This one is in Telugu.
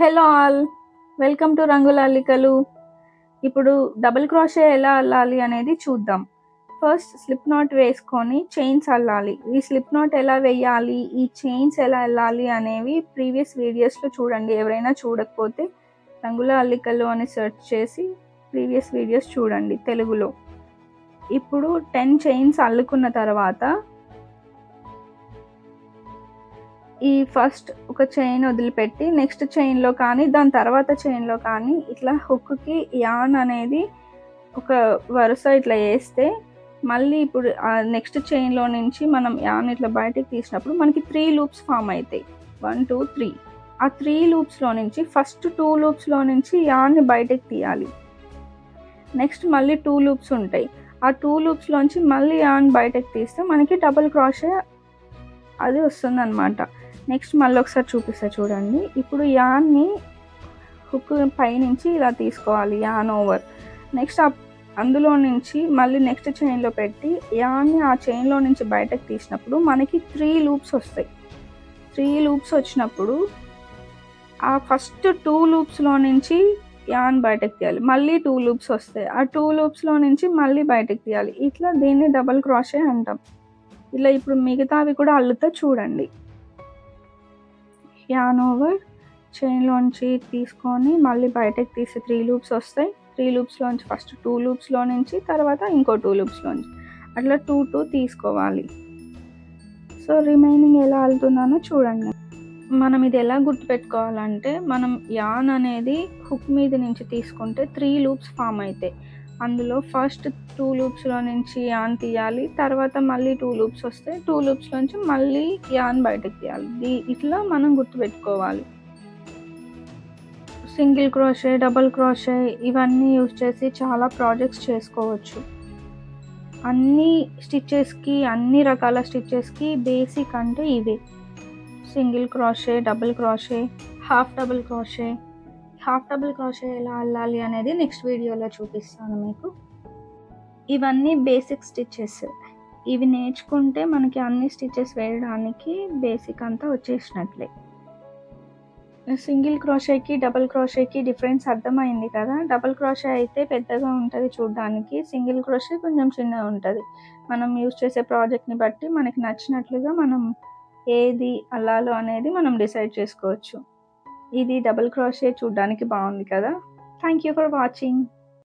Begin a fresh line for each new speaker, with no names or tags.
హలో ఆల్ వెల్కమ్ టు రంగుల అల్లికలు ఇప్పుడు డబుల్ క్రాషే ఎలా అల్లాలి అనేది చూద్దాం. ఫస్ట్ స్లిప్ నాట్ వేసుకొని చైన్స్ అల్లాలి. ఈ స్లిప్ నాట్ ఎలా వేయాలి ఈ చైన్స్ ఎలా అల్లాలి అనేవి ప్రీవియస్ వీడియోస్లో చూడండి. ఎవరైనా చూడకపోతే రంగుల అల్లికలు అని సెర్చ్ చేసి ప్రీవియస్ వీడియోస్ చూడండి తెలుగులో. ఇప్పుడు టెన్ చైన్స్ అల్లుకున్న తర్వాత ఈ ఫస్ట్ ఒక చైన్ వదిలిపెట్టి నెక్స్ట్ చైన్లో కానీ దాని తర్వాత చైన్లో కానీ ఇట్లా హుక్కి యాన్ అనేది ఒక వరుస ఇట్లా వేస్తే మళ్ళీ ఇప్పుడు నెక్స్ట్ చైన్లో నుంచి మనం యాన్ ఇట్లా బయటకు తీసినప్పుడు మనకి త్రీ లూప్స్ ఫామ్ అవుతాయి వన్ టూ త్రీ. ఆ త్రీ లూప్స్లో నుంచి ఫస్ట్ టూ లూప్స్లో నుంచి యాన్ని బయటకు తీయాలి. నెక్స్ట్ మళ్ళీ టూ లూప్స్ ఉంటాయి. ఆ టూ లూప్స్లోంచి మళ్ళీ యాన్ బయటకు తీస్తే మనకి డబుల్ క్రాషే అది వస్తుంది అనమాట నెక్స్ట్ మళ్ళీ ఒకసారి చూపిస్తా చూడండి. ఇప్పుడు యాన్ని హుక్ పైనుంచి ఇలా తీసుకోవాలి యాన్ ఓవర్ నెక్స్ట్ అందులో నుంచి మళ్ళీ నెక్స్ట్ చైన్లో పెట్టి యాన్ని ఆ చైన్లో నుంచి బయటకు తీసినప్పుడు మనకి త్రీ లూప్స్ వస్తాయి. త్రీ లూప్స్ వచ్చినప్పుడు ఆ ఫస్ట్ టూ లూప్స్లో నుంచి యాన్ బయటకు తీయాలి. మళ్ళీ టూ లూప్స్ వస్తాయి. ఆ టూ లూప్స్లో నుంచి మళ్ళీ బయటకు తీయాలి. ఇట్లా దీన్ని డబల్ క్రాషే అంటాం. ఇలా ఇప్పుడు మిగతావి కూడా అల్లుతా చూడండి. యాన్ ఓవర్ చైన్లోంచి తీసుకొని మళ్ళీ బయటకు తీసి త్రీ లూప్స్ వస్తాయి. త్రీ లూప్స్లోంచి ఫస్ట్ టూ లూప్స్లో నుంచి తర్వాత ఇంకో టూ లూప్స్లోంచి అట్లా టూ టూ తీసుకోవాలి. సో రిమైనింగ్ ఎలా అల్లుతున్నానో చూడండి. మనం ఇది ఎలా గుర్తుపెట్టుకోవాలంటే మనం యాన్ అనేది హుక్ మీద నుంచి తీసుకుంటే త్రీ లూప్స్ ఫామ్ అవుతాయి అందులో ఫస్ట్ టూ లూప్స్లో నుంచి యాన్ తీయాలి తర్వాత మళ్ళీ టూ లూప్స్ వస్తే టూ లూప్స్ నుంచి మళ్ళీ యాన్ బయటకు తీయాలి. ఇట్లా మనం గుర్తుపెట్టుకోవాలి. సింగిల్ క్రోషే డబుల్ క్రోషే ఇవన్నీ యూజ్ చేసి చాలా ప్రాజెక్ట్స్ చేసుకోవచ్చు. అన్ని స్టిచ్చెస్కి అన్ని రకాల స్టిచ్చెస్కి బేసిక్ అంటే ఇవే. Single crochet double crochet half double crochet half double crochet ఎలా అల్లాలి అనేది నెక్స్ట్ వీడియోలో చూపిస్తాను మీకు. ఇవన్నీ బేసిక్ స్టిచ్చెస్. ఇవి నేర్చుకుంటే మనకి అన్ని స్టిచ్చెస్ వేయడానికి బేసిక్ అంతా వచ్చేసినట్లే. సింగిల్ క్రోషేకి డబుల్ క్రోషేకి డిఫరెన్స్ అర్థమైంది కదా? డబుల్ క్రోషే అయితే పెద్దగా ఉంటుంది చూడడానికి సింగిల్ క్రోషే కొంచెం చిన్నగా ఉంటుంది. మనం యూజ్ చేసే ప్రాజెక్ట్ని బట్టి మనకి నచ్చినట్లుగా మనం ఏది అల్లాలో అనేది మనం డిసైడ్ చేసుకోవచ్చు. ఇది డబుల్ క్రాషే చూడడానికి బాగుంది కదా. Thank you for watching